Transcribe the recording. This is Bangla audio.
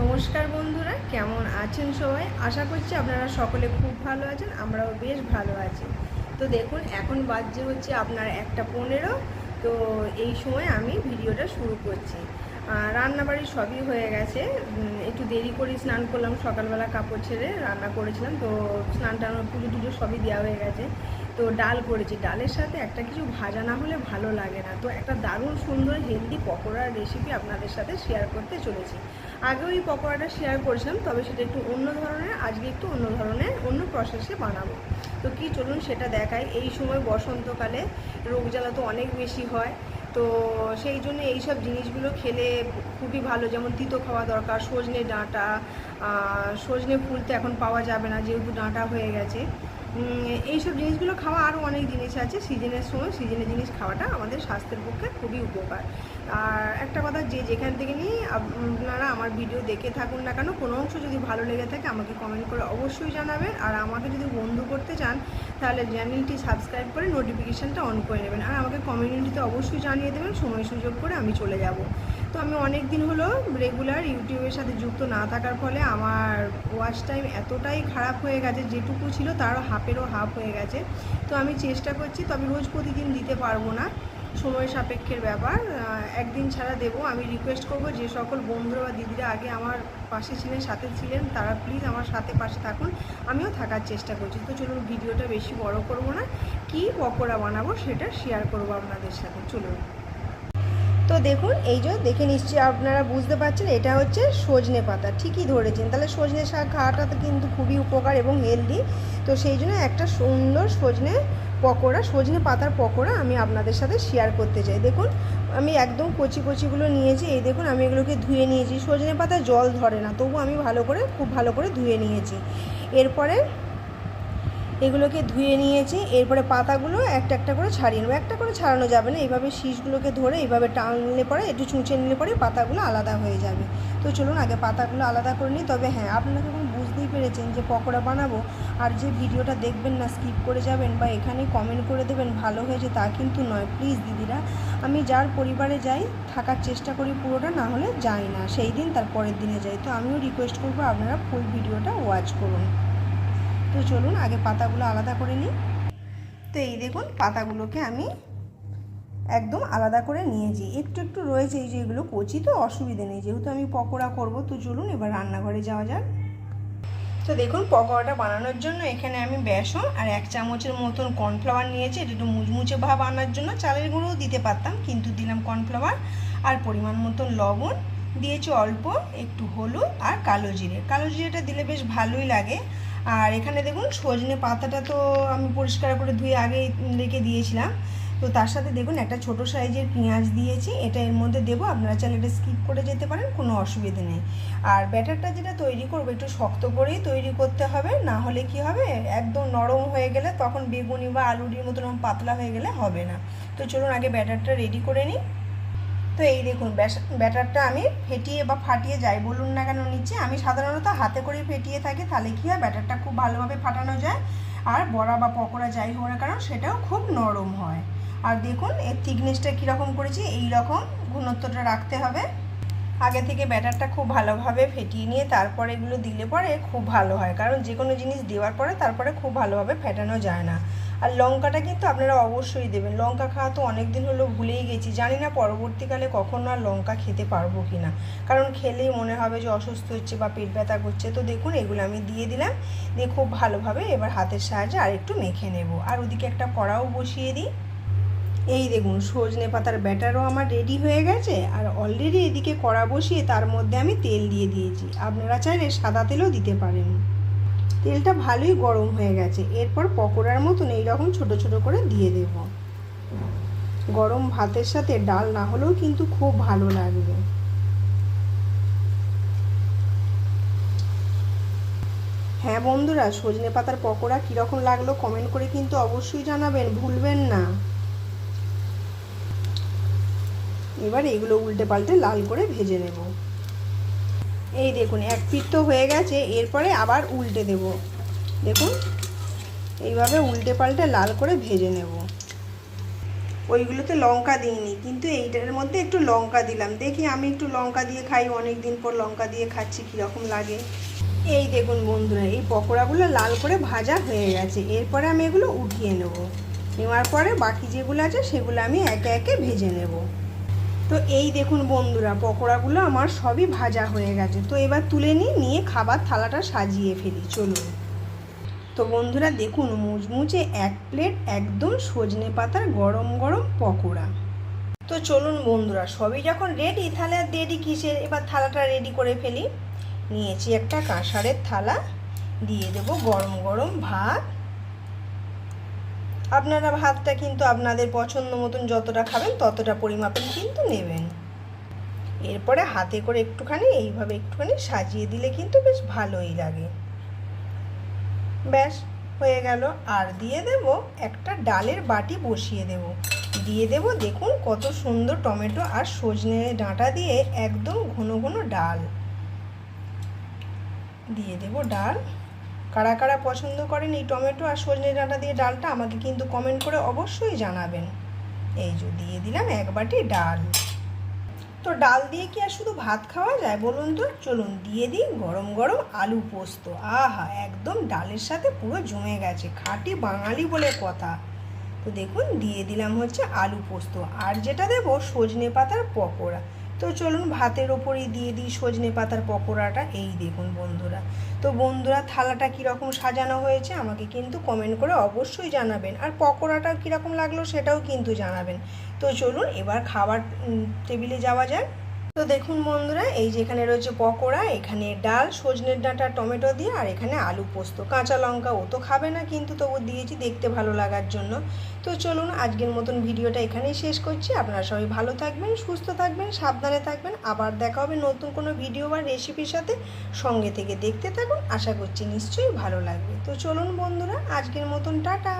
নমস্কার বন্ধুরা, কেমন আছেন সবাই? আশা করছি আপনারা সকলে খুব ভালো আছেন, আমরাও বেশ ভালো আছি। তো দেখুন, এখন বাজছে হচ্ছে আপনার একটা পনেরো, তো এই সময় আমি ভিডিওটা শুরু করছি। রান্নাবাড়ি সবই হয়ে গেছে। একটু দেরি করে স্নান করলাম, সকালবেলা কাপড় ছেড়ে রান্না করেছিলাম, তো স্নান টান পুজো টুজো সবই দেওয়া হয়ে গেছে। তো ডাল করেছি। ডালের সাথে একটা কিছু ভাজা না হলে ভালো লাগে না। তো একটা দারুণ সুন্দর হেলদি পকোড়ার রেসিপি আপনাদের সাথে শেয়ার করতে চলেছি। আগেও এই পকোড়াটা শেয়ার করেছিলাম, তবে সেটা একটু অন্য ধরনের, আজকে একটু অন্য ধরনের, অন্য প্রসেসে বানাবো। তো কি চলুন সেটা দেখাই। এই সময় বসন্তকালে রোগ জ্বালা তো অনেক বেশি হয়। তো সেই জন্য এইসব জিনিসগুলো খেলে খুবই ভালো। যেমন তিতো খাওয়া দরকার, সজনে ডাঁটা সজনে ফুল তো এখন পাওয়া যাবে না, যেহেতু ডাঁটা হয়ে গেছে। এইসব জিনিসগুলো খাওয়া আরও অনেক জিনিস আছে। সিজনের সময় সিজনের জিনিস খাওয়াটা আমাদের স্বাস্থ্যের পক্ষে খুবই উপকার। আর একটা কথা যে যেখান থেকে নিয়ে আপনারা আমার ভিডিও দেখে থাকুন না কেন, কোনো অংশ যদি ভালো লেগে থাকে আমাকে কমেন্ট করে অবশ্যই জানাবেন। আর আমাকে যদি বন্ধু করতে চান, তাহলে চ্যানেলটি সাবস্ক্রাইব করে নোটিফিকেশানটা অন করে নেবেন। আর আমাকে কমিউনিটিতে অবশ্যই জানিয়ে দেবেন, সময় সুযোগ করে আমি চলে যাব। তো আমি অনেক দিন হলো রেগুলার ইউটিউবের সাথে যুক্ত না থাকার ফলে আমার ওয়াচ টাইম এতটাই খারাপ হয়ে গেছে, যেটুকু ছিল তারও হাফেরও হাফ হয়ে গেছে। তো আমি চেষ্টা করছি, তবে রোজ প্রতিদিন দিতে পারব না। সময় সাপেক্ষের ব্যাপার। একদিন ছাড়া দেবো। আমি রিকোয়েস্ট করব যে সকল বন্ধুরা বা দিদিরা আগে আমার পাশে ছিলেন, সাথে ছিলেন, তারা প্লিজ আমার সাথে পাশে থাকুন। আমিও থাকার চেষ্টা করছি। তো চলুন ভিডিওটা বেশি বড় করব না। কি পকোড়া বানাবো সেটা শেয়ার করব আপনাদের সাথে। চলুন। তো দেখুন, এই যে দেখে নিশ্চয়ই আপনারা বুঝতে পারছেন, এটা হচ্ছে সজনে পাতা। ঠিকই ধরেছেন, তাহলে সজনে শাক খাওয়াটা তো কিন্তু খুবই উপকার এবং হেলদি তো সেই জন্য একটা সুন্দর সজনে পকোড়া, সজনে পাতার পকোড়া আমি আপনাদের সাথে শেয়ার করতে চাই। দেখুন, আমি একদম কচি কচিগুলো নিয়েছি, এই দেখুন আমি এগুলোকে ধুয়ে নিয়েছি। সজনে পাতা জল ধরে না, তবু আমি ভালো করে, খুব ভালো করে ধুয়ে নিয়েছি। এরপরে এগুলোকে ধুয়ে নিয়েছি, এরপরে পাতাগুলো একটা একটা করে ছাড়িয়ে নেব। একটা করে ছাড়ানো যাবে না, এইভাবে শীষগুলোকে ধরে এইভাবে টানলে পরে, একটু চুঁচে নিলে পরে পাতাগুলো আলাদা হয়ে যাবে। তো চলুন আগে পাতাগুলো আলাদা করে নিই, তবে হ্যাঁ আপনারা যখন বুঝতেই পেরেছেন যে পকোড়া বানাবো আর যে ভিডিওটা দেখবেন না, স্কিপ করে যাবেন বা এখানে কমেন্ট করে দেবেন ভালো হয়েছে তা কিন্তু নয় প্লিজ দিদিরা। আমি যার পরিবারে যাই, থাকার চেষ্টা করি পুরোটা, না হলে যাই না, সেই দিন তার পরের দিনে যাই। তো আমিও রিকোয়েস্ট করব আপনারা ফুল ভিডিওটা ওয়াচ করুন। তো চলুন, আগে পাতাগুলো আলাদা করে নিই। তো এই দেখুন, পাতাগুলোকে আমি একদম আলাদা করে নিয়েছি। একটু একটু রয়েছে এই যে এগুলো কচি, তো অসুবিধে নেই। যেহেতু আমি পকোড়া করব, তো চলুন এবার রান্নাঘরে যাওয়া যাক। তো দেখুন, পকোড়াটা বানানোর জন্য এখানে আমি বেসন আর এক চামচের মতন কর্নফ্লাওয়ার নিয়েছি। এটা একটু মুচমুচে ভাব আনার জন্য চালের গুঁড়োও দিতে পারতাম, কিন্তু দিলাম কর্নফ্লাওয়ার আর পরিমাণ মতন লবণ। দিয়েছি অল্প একটু হলুদ আর কালো জিরে। কালো জিরেটা দিলে বেশ ভালোই লাগে। আর এখানে দেখুন সজনে পাতাটা তো আমি পরিষ্কার করে ধুয়ে আগে রেখে দিয়েছিলাম। তো তার সাথে দেখুন একটা ছোট সাইজের পেঁয়াজ দিয়েছি। এটা এর মধ্যে দেবো, আপনারা চাইলে এটা স্কিপ করে যেতে পারেন, কোনো অসুবিধে নেই। আর ব্যাটারটা যেটা তৈরি করব, একটু শক্ত করেই তৈরি করতে হবে, না হলে কি হবে, একদম নরম হয়ে গেলে তখন বেগুনি বা আলুরির মতন পাতলা হয়ে গেলে হবে না। তো চলুন আগে ব্যাটারটা রেডি করে নিই। তো এই দেখুন ব্যাটারটা আমি ফেটিয়ে বা ফাটিয়ে যাই বলুন না কেন নিচে, আমি সাধারণত হাতে করে ফেটিয়ে থাকি, তাহলে কী হয়, ব্যাটারটা খুব ভালোভাবে ফাটানো যায়, আর বড়া বা পকোড়া যাই হোক না কারণ সেটাও খুব নরম হয়। আর দেখুন, এর থিকনেসটা কীরকম করেছি এই রকম ঘনত্বটা রাখতে হবে। আগে থেকে ব্যাটারটা খুব ভালোভাবে ফেটিয়ে নিয়ে তারপরে এগুলো দিলে পরে খুব ভালো হয়, কারণ যে কোনো জিনিস দেওয়ার পরে তারপরে খুব ভালোভাবে ফেটানো যায় না। আর লঙ্কাটা কিন্তু আপনারা অবশ্যই দেবেন। লঙ্কা খাওয়া তো অনেক দিন হলো ভুলেই গেছি। জানি না পরবর্তীকালে কখনো আর লঙ্কা খেতে পারব কি না কারণ খেলেই মনে হবে যে অসুস্থ হচ্ছে বা পেট ব্যথা করছে। তো দেখুন, এগুলো আমি দিয়ে দিলাম। দিয়ে খুব ভালোভাবে এবার হাতের সাহায্যে আর একটু মেখে নেব। আর ওদিকে একটা কড়াও বসিয়ে দিই। এই দেখুন, সজনে পাতার ব্যাটারও আমার রেডি হয়ে গেছে। আর অলরেডি এদিকে কড়া বসিয়ে তার মধ্যে আমি তেল দিয়ে দিয়েছি। আপনারা চাইলে সাদা তেলও দিতে পারেন। তেলটা ভালোই গরম হয়ে গেছে। এরপর পকোড়ার মতন এইরকম ছোট ছোট করে দিয়ে দেব। গরম ভাতের সাথে ডাল না হলেও কিন্তু খুব ভালো লাগবে। হ্যাঁ বন্ধুরা, সজনে পাতার পকোড়া কীরকম লাগল কমেন্ট করে কিন্তু অবশ্যই জানাবেন, ভুলবেন না। এবার এগুলো উল্টে পাল্টে লাল করে ভেজে নেব। এই দেখুন, এক পিঠ তো হয়ে গেছে, এরপরে আবার উল্টে দেব। দেখুন, এইভাবে উল্টে পাল্টে লাল করে ভেজে নেব। ওইগুলোতে লঙ্কা দিইনি, কিন্তু এইটার মধ্যে একটু লঙ্কা দিলাম। দেখি আমি একটু লঙ্কা দিয়ে খাই অনেক দিন পর লঙ্কা দিয়ে খাচ্ছি, কীরকম লাগে। এই দেখুন বন্ধুরা, এই পকোড়াগুলো লাল করে ভাজা হয়ে গেছে। এরপরে আমি এগুলো উঠিয়ে নেব। নেওয়ার পরে বাকি যেগুলো আছে, সেগুলো আমি একে একে ভেজে নেব। তো এই দেখুন বন্ধুরা, পকোড়াগুলো আমার সবই ভাজা হয়ে গেছে। তো এবার তুলে নিই, নিয়ে খাবার থালাটা সাজিয়ে ফেলি, চলুন। তো বন্ধুরা দেখুন মুচমুচে এক প্লেট একদম সজনে পাতার গরম গরম পকোড়া। তো চলুন বন্ধুরা, সবই যখন রেডি তাহলে আর দেরি কিসের? এবার থালাটা রেডি করে ফেলি। নিয়েছি একটা কাঁসারের থালা, দিয়ে দেব গরম গরম ভাত আপনারা ভাতটা কিন্তু আপনাদের পছন্দ মতন যতটা খাবেন ততটা পরিমাপের কিন্তু নেবেন। এরপরে হাতে করে একটুখানি, এইভাবে একটুখানি সাজিয়ে দিলে কিন্তু বেশ ভালোই লাগে। ব্যাস, হয়ে গেল। আর দিয়ে দেব একটা ডালের বাটি বসিয়ে দেব। দিয়ে দেব দেখুন কত সুন্দর টমেটো আর সজনে ডাঁটা দিয়ে একদম ঘন ঘন ডাল। দিয়ে দেব ডাল। কারা কারা পছন্দ করেন এই টমেটো আর সজনে ডাঁটা দিয়ে ডালটা আমাকে কিন্তু কমেন্ট করে অবশ্যই জানাবেন। এই যে দিয়ে দিলাম এক বাটি ডাল। তো ডাল দিয়ে কি আর শুধু ভাত খাওয়া যায় বলুন তো? চলুন দিয়ে দিই গরম গরম আলু পোস্ত। আহা, একদম ডালের সাথে পুরো জমে গেছে। খাঁটি বাঙালি বলে কথা। তো দেখুন, দিয়ে দিলাম হচ্ছে আলু পোস্ত। আর যেটা দেবো সজনে পাতার পকোড়া। তো চলুন ভাতের ওপরেই দিয়ে দিই সজনে পাতার পকোড়াটা। এই দেখুন বন্ধুরা। তো বন্ধুরা, থালাটা কীরকম সাজানো হয়েছে আমাকে কিন্তু কমেন্ট করে অবশ্যই জানাবেন। আর পকোড়াটা কীরকম লাগল সেটাও কিন্তু জানাবেন। তো চলুন এবার খাবার টেবিলে যাওয়া যায় তো দেখুন বন্ধুরা, এই যে এখানে রয়েছে পকোড়া, এখানে ডাল সজনের ডাঁটা, টমেটো দিয়ে, আর এখানে আলু পোস্ত। কাঁচা লঙ্কা ও তো খাবে না, কিন্তু তবু দিয়েছি দেখতে ভালো লাগার জন্য। তো চলুন, আজকের মতন ভিডিওটা এখানেই শেষ করছি। আপনারা সবাই ভালো থাকবেন, সুস্থ থাকবেন, সাবধানে থাকবেন। আবার দেখা হবে নতুন কোনো ভিডিও বা রেসিপির সাথে সঙ্গে থেকে। দেখতে থাকুন, আশা করছি নিশ্চয়ই ভালো লাগবে। তো চলুন বন্ধুরা, আজকের মতন টাটা।